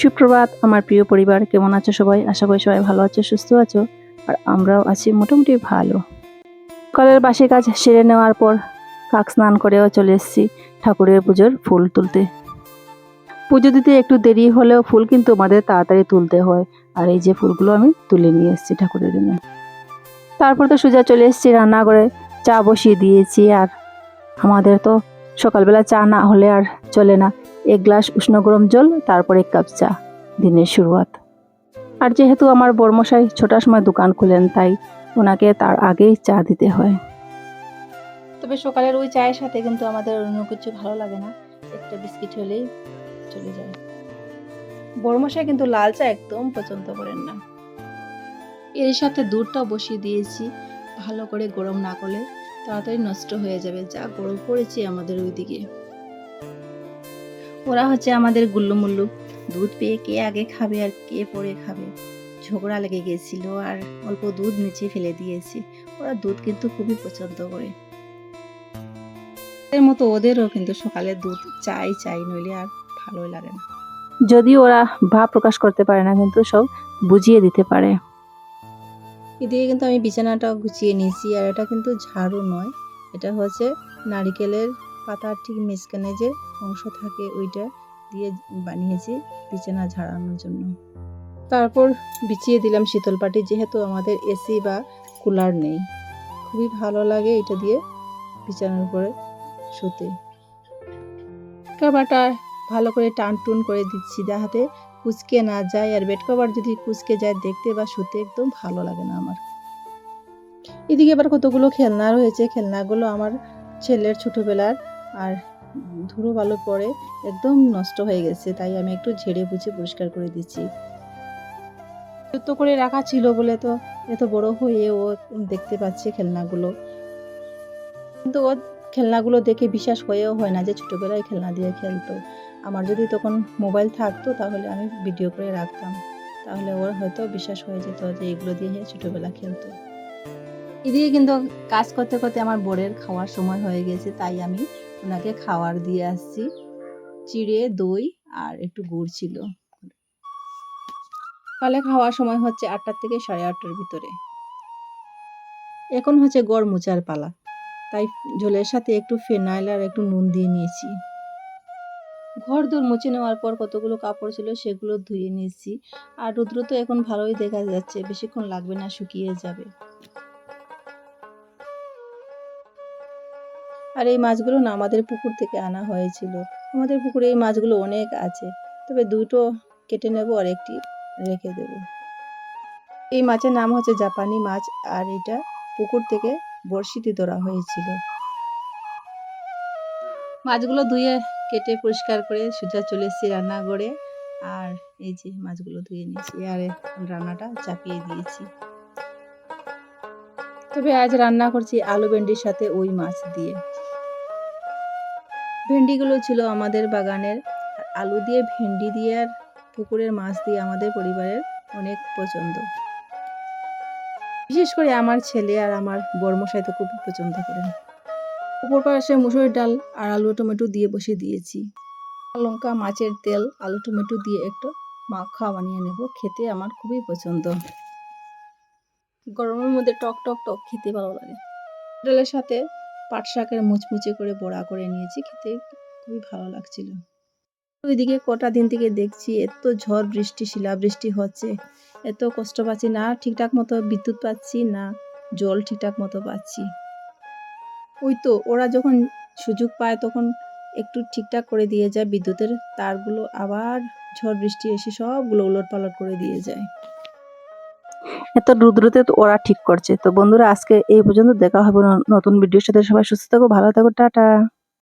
সুপ্রভাত, আমার প্রিয় পরিবার, কেমন আছো সবাই? আশা করি সবাই ভালো আছো, সুস্থ আছো, আর আমরাও আছি মোটামুটি ভালো। কলের বাসি কাজ সেরে নেওয়ার পর কাক স্নান করেও চলে এসেছি ঠাকুরের পুজোর ফুল তুলতে। পুজো দিতে একটু দেরি হলেও ফুল কিন্তু আমাদের তাড়াতাড়ি তুলতে হয়, আর এই যে ফুলগুলো আমি তুলে নিয়ে এসেছি ঠাকুরের জন্য। তারপর তো সোজা চলে এসেছি রান্না করে চা বসিয়ে দিয়েছি, আর আমাদের তো সকালবেলা চা না হলে আর চলে না। এক গ্লাস উষ্ণ গরম জল, তারপর এক কাপ চা। দিনের শুরুয়াত। আর যেহেতু আমার বর্মশাই ছোটার সময় দোকান খুলেন, তাই ওনাকে তার আগেই চা দিতে হয়। তবে সকালের ওই চায়ের সাথে কিন্তু আমাদের অন্য কিছু ভালো লাগে না। একটা বিস্কিট হলেই চলে যায়। বড়মশাই কিন্তু লাল চা একদম পছন্দ করেন না। এর সাথে দুধটাও বসিয়ে দিয়েছি, ভালো করে গরম না করলে। তাড়াতাড়ি নষ্ট হয়ে যাবে, যা গরম পড়েছে আমাদের ওইদিকে। ওরা হচ্ছে আমাদের গুল্লু মুল্লু দুধ পেয়ে কে আগে খাবে আর কে পরে খাবে। ঝগড়া লেগে গেছিল আর অল্প দুধ নিচে ফেলে দিয়েছি। ওরা দুধ কিন্তু খুবই পছন্দ করে। এর মতো ওদেরও কিন্তু সকালে দুধ চাই চাই, নইলে আর ভালোই লাগে না। যদি ওরা ভাব প্রকাশ করতে পারে না, কিন্তু সব বুঝিয়ে দিতে পারে। এদিকে কিন্তু আমি বিছানাটা গুছিয়ে নিয়েছি, আর এটা কিন্তু ঝাড়ু নয়। এটা হচ্ছে নারিকেলের পাতার ঠিক মাঝখানে যে অংশ থাকে ওইটা দিয়ে বানিয়েছি বিছানা ঝাড়ানোর জন্য। তারপর বিছিয়ে দিলাম শীতল পাটি যেহেতু আমাদের এসি বা কুলার নেই। খুবই ভালো লাগে এটা দিয়ে বিছানার উপরে শুতে। কভারটা ভালো করে টান টুন করে দিচ্ছি যাহাতে কুচকে না যায় আর বেড কভার যদি কুচকে যায় দেখতে বা শুতে একদম ভালো লাগে না আমার। এদিকে আবার কতগুলো খেলনা রয়েছে। খেলনাগুলো আমার ছেলের ছোটোবেলার আর ধুলো ভালো পরে একদম নষ্ট হয়ে গেছে, তাই আমি একটু ঝেড়ে বুঝে পরিষ্কার করে দিচ্ছি। যত করে রাখা ছিল বলে তো এত বড় হয়ে ও দেখতে পাচ্ছে খেলনাগুলো। কিন্তু ও খেলনাগুলো দেখে বিশ্বাস হয়েও হয় না যে ছোটোবেলায় খেলনা দিয়ে খেলতো। আমার যদি তখন মোবাইল থাকতো তাহলে আমি ভিডিও করে রাখতাম। তাহলে ওর হয়তো বিশ্বাস হয়ে যেত যে এগুলো দিয়ে ছোটোবেলা খেলতো। এদিকে কিন্তু কাজ করতে করতে আমার বোরের খাওয়ার সময় হয়ে গেছে, তাই আমি ওনাকে খাওয়ার দিয়ে আসছি। চিড়ে, দই আর একটু গুড় ছিল। সকালে খাওয়ার সময় হচ্ছে আটটার থেকে সাড়ে আটটার ভিতরে। এখন হচ্ছে গড় মোচার পালা। তাই ঝোলের সাথে একটু ফেনাইল আর একটু নুন দিয়ে নিয়েছি। ঘর দূর মুছে নেওয়ার পর কতগুলো কাপড় ছিল সেগুলো ধুয়ে নিয়েছি। আর রুদ্র তো এখন ভালোই দেখা যাচ্ছে, বেশিক্ষণ লাগবে না, শুকিয়ে যাবে। আর এই মাছগুলো না আমাদের পুকুর থেকে আনা হয়েছিল। আমাদের পুকুরে এই মাছগুলো অনেক আছে। তবে দুটো কেটে নেব আর একটি রেখে দেব। এই মাছের নাম হচ্ছে জাপানি মাছ আর এটা পুকুর থেকে বড়শিতে ধরা হয়েছিল। মাছগুলো ধুয়ে কেটে পরিষ্কার করে সোজা চলে এসেছি রান্নাঘরে। আর এই যে মাছগুলো ধুয়ে নিয়েছি, আর রান্নাটা চাপিয়ে দিয়েছি। তবে আজ রান্না করছি আলু ভেন্ডির সাথে ওই মাছ দিয়ে। ভেন্ডিগুলো ছিল আমাদের বাগানের আলু দিয়ে ভেন্ডি দিয়ে আর পুকুরের মাছ দিয়ে আমাদের পরিবারের অনেক পছন্দ। বিশেষ করে আমার ছেলে আর আমার বর্মশাই তো খুব পছন্দ করেন। উপর পাশে মুসুরির ডাল আর আলু টমেটো দিয়ে বসিয়ে দিয়েছি। লঙ্কা, মাছের তেল, আলু, টমেটো দিয়ে একটু মাখা বানিয়ে নেব। খেতে আমার খুবই পছন্দ। গরমের মধ্যে টক টক টক খেতে ভালো লাগে। ডালের সাথে পাট শাকের মুচমুচে করে বড়া করে নিয়েছি। খেতে খুবই ভালো লাগছিল। ওইদিকে কটা দিন থেকে দেখছি এত ঝড় বৃষ্টি শিলা বৃষ্টি হচ্ছে। এত কষ্ট পাচ্ছি না, ঠিকঠাক মতো বিদ্যুৎ পাচ্ছি না, জল ঠিকঠাক মতো পাচ্ছি। ওই তো, ওরা যখন সুযোগ পায় তখন একটু ঠিকঠাক করে দিয়ে যায়, বিদ্যুতের তারগুলো আবার ঝড় বৃষ্টি এসে সবগুলো উলট পালট করে দিয়ে যায়। এত রুদ্রতে তো ওরা ঠিক করছে। তো বন্ধুরা, আজকে এই পর্যন্ত দেখা হবে নতুন ভিডিওর সাথে। সবাই সুস্থ থাকো, ভালো থাকো, টাটা।